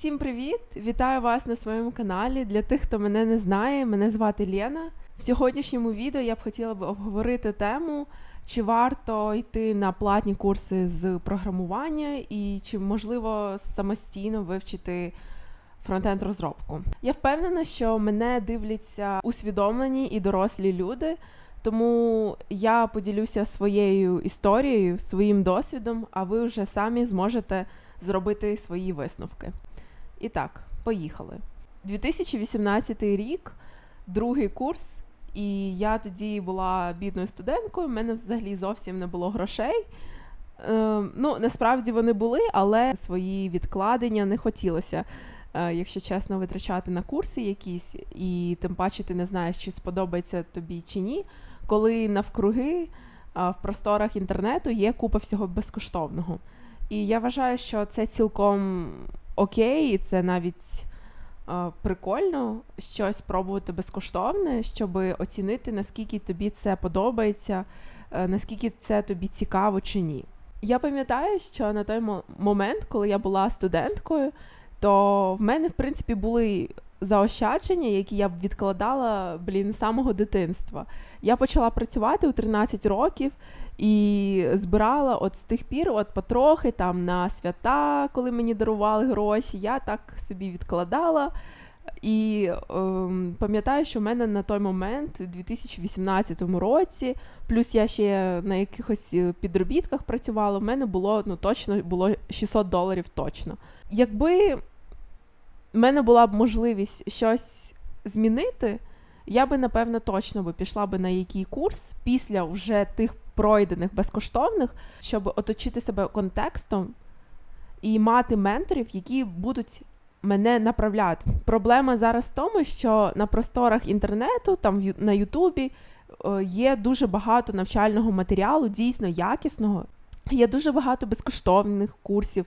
Всім привіт! Вітаю вас на своєму каналі. Для тих, хто мене не знає, мене звати Лена. В сьогоднішньому відео я б хотіла б обговорити тему, чи варто йти на платні курси з програмування, і чи можливо самостійно вивчити фронтенд розробку. Я впевнена, що мене дивляться усвідомлені і дорослі люди. Тому я поділюся своєю історією, своїм досвідом, а ви вже самі зможете зробити свої висновки. І так, поїхали. 2018 рік, другий курс, і я тоді була бідною студенткою, в мене взагалі зовсім не було грошей. Е, ну, насправді вони були, але свої відкладення не хотілося, е, якщо чесно, витрачати на курси якісь, і тим паче ти не знаєш, чи сподобається тобі чи ні, коли навкруги е, в просторах інтернету є купа всього безкоштовного. І я вважаю, що це цілком окей, і це навіть е, прикольно щось пробувати безкоштовне, щоб оцінити, наскільки тобі це подобається, е, наскільки це тобі цікаво чи ні. Я пам'ятаю, що на той момент, коли я була студенткою, то в мене, в принципі, були заощадження, які я б відкладала блін, з самого дитинства. Я почала працювати у 13 років і збирала от з тих пір, от потрохи там на свята, коли мені дарували гроші, я так собі відкладала. І ем, пам'ятаю, що в мене на той момент, у 2018 році, плюс я ще на якихось е, підробітках працювала, в мене було ну точно було 600 доларів точно. Якби в мене була б можливість щось змінити, я би, напевно, точно би пішла би на який курс після вже тих пройдених безкоштовних, щоб оточити себе контекстом і мати менторів, які будуть мене направляти. Проблема зараз в тому, що на просторах інтернету, там на Ютубі, е, є дуже багато навчального матеріалу, дійсно якісного. Є дуже багато безкоштовних курсів,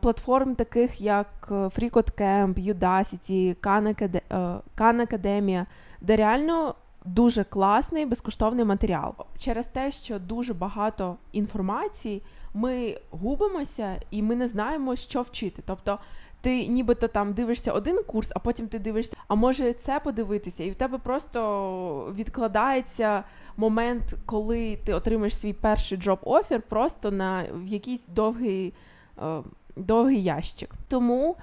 платформ, таких як е, FreeCodeCamp, Udacity, Khan Academia, де реально дуже класний безкоштовний матеріал. Через те, що дуже багато інформації, ми губимося і ми не знаємо, що вчити. Тобто ти нібито там дивишся один курс, а потім ти дивишся, а може це подивитися, і в тебе просто відкладається момент, коли ти отримаєш свій перший джоб офер просто на в якийсь довгий, е, довгий ящик. Тому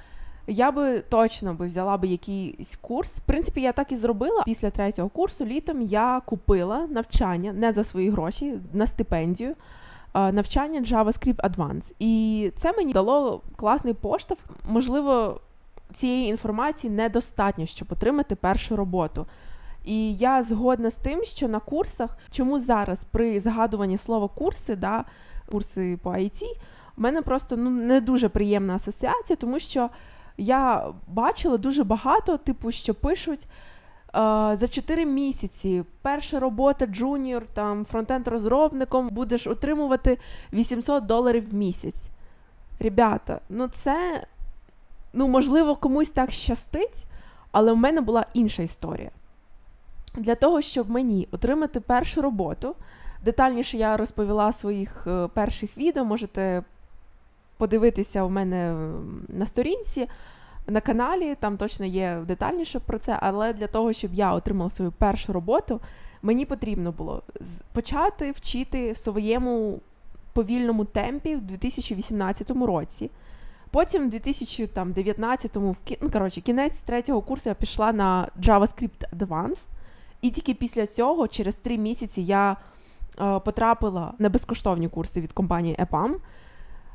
я би точно би взяла би якийсь курс. В принципі, я так і зробила. Після третього курсу літом я купила навчання не за свої гроші на стипендію. Навчання JavaScript Advance. І це мені дало класний поштовх. Можливо, цієї інформації недостатньо, щоб отримати першу роботу. І я згодна з тим, що на курсах, чому зараз при згадуванні слова курси, да, курси по IT, в мене просто ну, не дуже приємна асоціація, тому що я бачила дуже багато, типу, що пишуть. Uh, за 4 місяці перша робота джуніор, там фронтенд-розробником будеш отримувати 800 доларів в місяць. Ребята, ну це, ну, можливо, комусь так щастить, але в мене була інша історія. Для того, щоб мені отримати першу роботу, детальніше я розповіла своїх е, перших відео, можете подивитися у мене на сторінці. На каналі там точно є детальніше про це, але для того, щоб я отримала свою першу роботу, мені потрібно було почати вчити в своєму повільному темпі в 2018 році. Потім, в 2019-му, ну, коротше, кінець третього курсу я пішла на JavaScript Advanced, і тільки після цього, через три місяці, я е, потрапила на безкоштовні курси від компанії EPAM,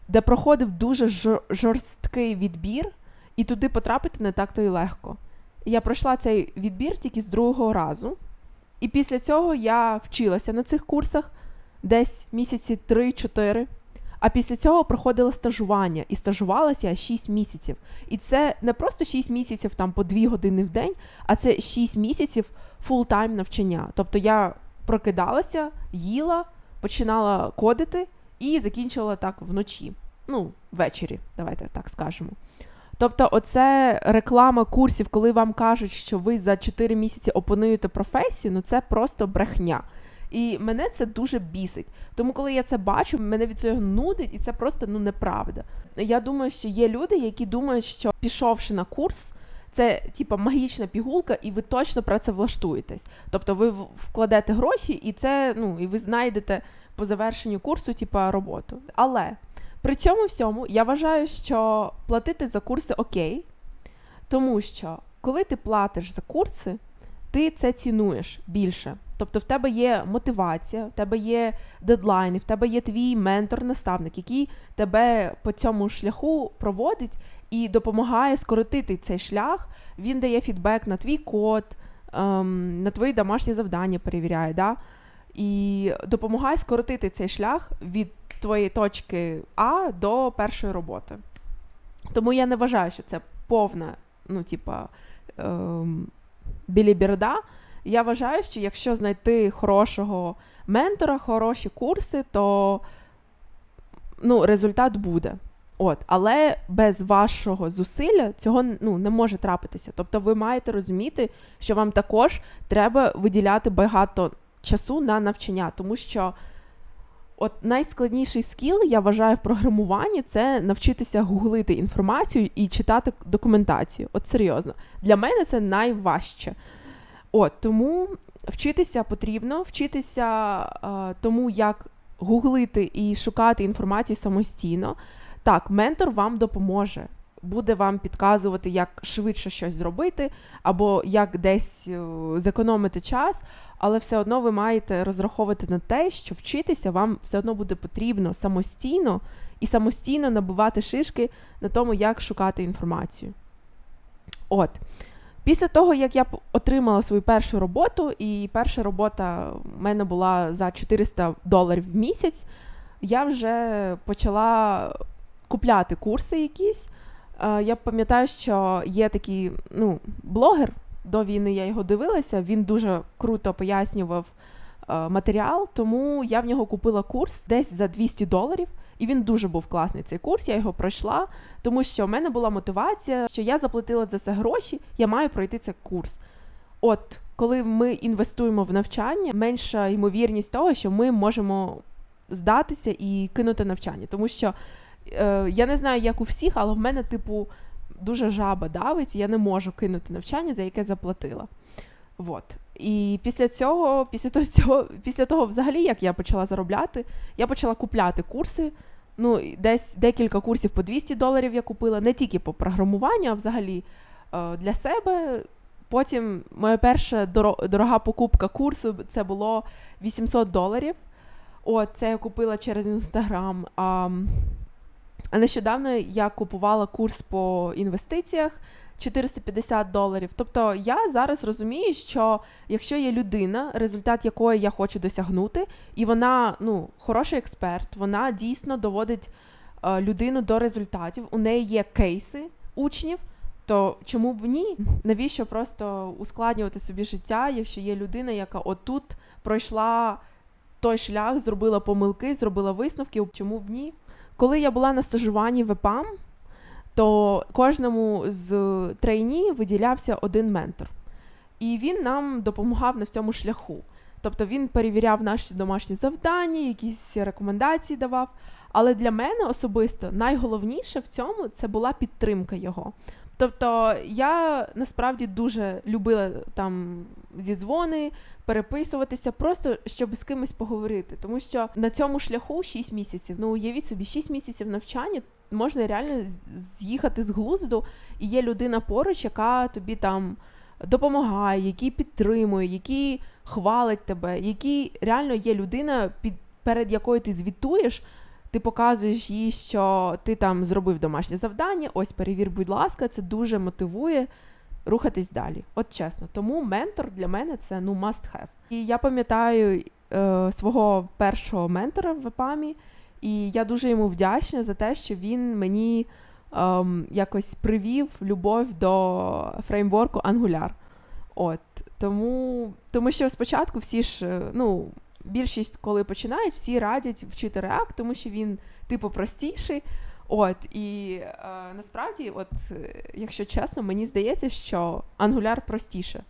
де проходив дуже жорсткий відбір, і туди потрапити не так то й легко. Я пройшла цей відбір тільки з другого разу, і після цього я вчилася на цих курсах десь місяці 3-4. А після цього проходила стажування, і стажувалася я 6 місяців. І це не просто 6 місяців там по 2 години в день, а це 6 місяців фултайм навчання. Тобто я прокидалася, їла, починала кодити і закінчила так вночі. Ну, ввечері, давайте так скажемо. Тобто, оце реклама курсів, коли вам кажуть, що ви за 4 місяці опануєте професію, ну це просто брехня. І мене це дуже бісить. Тому, коли я це бачу, мене від цього нудить, і це просто ну неправда. Я думаю, що є люди, які думають, що пішовши на курс. Це типа магічна пігулка, і ви точно про це влаштуєтесь. Тобто ви вкладете гроші, і це ну і ви знайдете по завершенню курсу, типа роботу. Але при цьому всьому я вважаю, що платити за курси окей, тому що коли ти платиш за курси, ти це цінуєш більше. Тобто в тебе є мотивація, в тебе є дедлайни, в тебе є твій ментор-наставник, який тебе по цьому шляху проводить і допомагає скоротити цей шлях. Він дає фідбек на твій код, ем, на твої домашні завдання перевіряє. Да? І допомагає скоротити цей шлях від твоєї точки А до першої роботи. Тому я не вважаю, що це повна, ну, типа, ем, біліберда. Я вважаю, що якщо знайти хорошого ментора, хороші курси, то ну, результат буде. От, Але без вашого зусилля цього ну, не може трапитися. Тобто ви маєте розуміти, що вам також треба виділяти багато часу на навчання, тому що от найскладніший скіл, я вважаю, в програмуванні це навчитися гуглити інформацію і читати документацію. От серйозно. Для мене це найважче. От Тому вчитися потрібно, вчитися а, тому, як гуглити і шукати інформацію самостійно. Так, ментор вам допоможе, буде вам підказувати, як швидше щось зробити, або як десь е, зекономити час, але все одно ви маєте розраховувати на те, що вчитися вам все одно буде потрібно самостійно і самостійно набувати шишки на тому, як шукати інформацію. От. Після того, як я отримала свою першу роботу, і перша робота в мене була за 400 доларів в місяць, я вже почала купляти курси якісь. Е, я пам'ятаю, що є такий ну, блогер, до війни я його дивилася, він дуже круто пояснював е, матеріал, тому я в нього купила курс десь за 200 доларів. І він дуже був класний цей курс, я його пройшла, тому що в мене була мотивація, що я заплатила за це гроші, я маю пройти цей курс. От, коли ми інвестуємо в навчання, менша ймовірність того, що ми можемо здатися і кинути навчання. Тому що е, я не знаю, як у всіх, але в мене, типу, дуже жаба давить, і я не можу кинути навчання, за яке заплатила. Вот. І після цього, після того, після того, взагалі, як я почала заробляти, я почала купляти курси. Ну, десь декілька курсів по 200 доларів я купила, не тільки по програмуванню, а взагалі е, для себе. Потім моя перша дорога покупка курсу це було 800 доларів. От, це я купила через інстаграм. А нещодавно я купувала курс по інвестиціях. 450 доларів. Тобто я зараз розумію, що якщо є людина, результат якої я хочу досягнути, і вона ну, хороший експерт, вона дійсно доводить е, людину до результатів, у неї є кейси учнів. То чому б ні? Навіщо просто ускладнювати собі життя, якщо є людина, яка отут пройшла той шлях, зробила помилки, зробила висновки? Чому б ні? Коли я була на стажуванні в ЕПАМ, то кожному з трейні виділявся один ментор. І він нам допомагав на всьому шляху. Тобто він перевіряв наші домашні завдання, якісь рекомендації давав. Але для мене особисто найголовніше в цьому це була підтримка його. Тобто я насправді дуже любила там зі дзвони, переписуватися, просто щоб з кимось поговорити. Тому що на цьому шляху 6 місяців. Ну уявіть собі, 6 місяців навчання можна реально з'їхати з глузду, і є людина поруч, яка тобі там допомагає, який підтримує, який хвалить тебе, який реально є людина, під перед якою ти звітуєш. Ти показуєш їй, що ти там зробив домашнє завдання. Ось перевір, будь ласка, це дуже мотивує рухатись далі. От чесно. Тому ментор для мене це ну must have. І я пам'ятаю е, свого першого ментора в ЕПАМі, і я дуже йому вдячна за те, що він мені е, якось привів любов до фреймворку Angular. От тому, тому що спочатку всі ж, е, ну, більшість, коли починають, всі радять вчити React, тому що він, типу, простіший. От і е, насправді, от, якщо чесно, мені здається, що Angular простіше.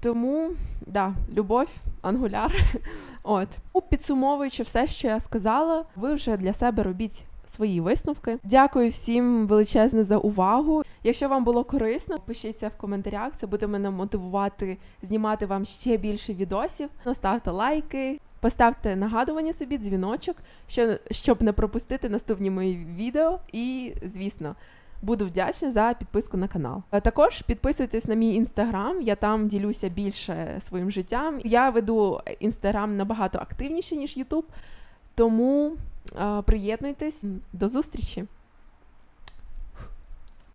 Тому, да, любов, ангуляр. От У підсумовуючи все, що я сказала, ви вже для себе робіть. Свої висновки. Дякую всім величезне за увагу. Якщо вам було корисно, пишіться в коментарях. Це буде мене мотивувати знімати вам ще більше відосів. Ставте лайки, поставте нагадування собі, дзвіночок, що, щоб не пропустити наступні мої відео. І, звісно, буду вдячна за підписку на канал. Також підписуйтесь на мій інстаграм, я там ділюся більше своїм життям. Я веду інстаграм набагато активніше, ніж Ютуб, тому приєднуйтесь до зустрічі!